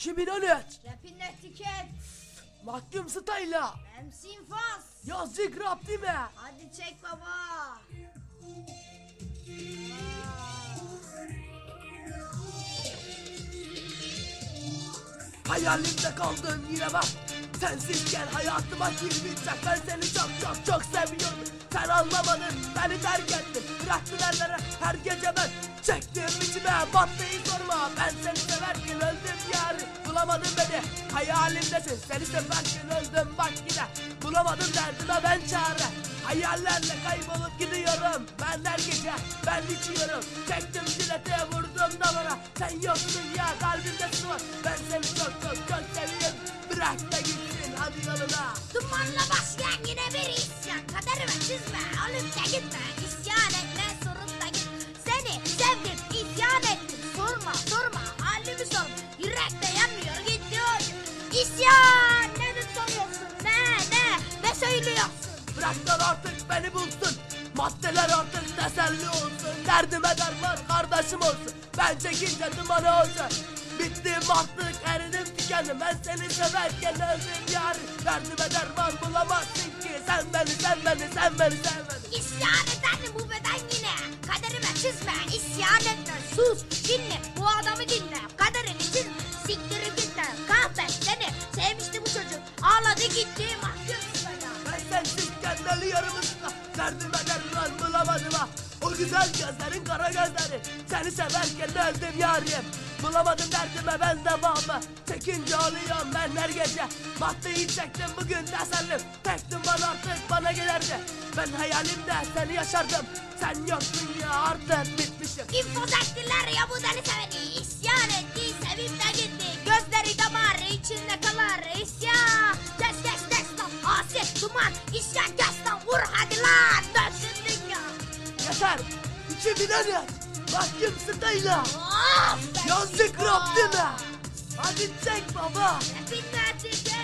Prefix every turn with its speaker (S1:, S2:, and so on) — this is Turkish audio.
S1: 2013
S2: Rapin etiket.
S1: Mahkum Style'a
S2: MC infaz.
S1: Yazık rap değil mi?
S2: Hadi çek baba.
S1: Hayalimde kaldın yine bak. Sensizken hayatıma girmeyecek Ben seni çok çok çok seviyorum. Sen anlamadın beni terk ettin. Bıraktın ellere. Her gece ben Çektim içime batmayı sorma Bulamadın beni hayalimdesin. Seni severken öldüm bak yine. Bulamadın derdime ben çare. Hayallerle kaybolup gidiyorum. Ben her gece ben içiyorum. Çektim jilete vurdum davara. Sen yoksun ya kalbimde su var. Ben seni çok çok çok seviyorum. Bırak da gitsin hadi yoluna.
S2: Dumanla başlayan yine bir isyan. Kaderime çizme alıp da gitme İsyan! Ne de soruyorsun? Ne ne? Ne söylüyorsun?
S1: Bıraklar artık beni bulsun. Maddeler artık teselli olsun. Derdime derman kardeşim olsun. Ben çekince duman olsun. Bittim artık eridim tükendim. Ben seni severken öldüm yar. Derdime derman bulamazsın ki. Sen beni sen beni sen beni sen beni
S2: İsyan eden bu beden yine. Kaderime çizme. İsyan etme. Sus dinle. Bu adamı dinle Ağladı gitti mahkum sana
S1: Ben sensizken ölüyorum usta Derdime derman bulamadım ha. O güzel gözlerin kara gözlerin Seni severken öldüm yarim. Bulamadım derdime ben devamı. Çekince oluyorum ben her gece. Maddeyi çektim bugün tesellim Tektim bana artık bana gelirdi. Ben hayalimde seni yaşardım. Sen yoksun ya artık bitmişim.
S2: İnfoz ettiler ya bu deli seveni İsyan etti içinde kalır İsyan Kes kes kes lan asit duman İsyan kes lan vur hadi lan Dönsün dünya
S1: Yeter 2013 Mahkum Stayla
S2: Of
S1: Yazık Rabbime. Hadi çek baba.
S2: Rapin netice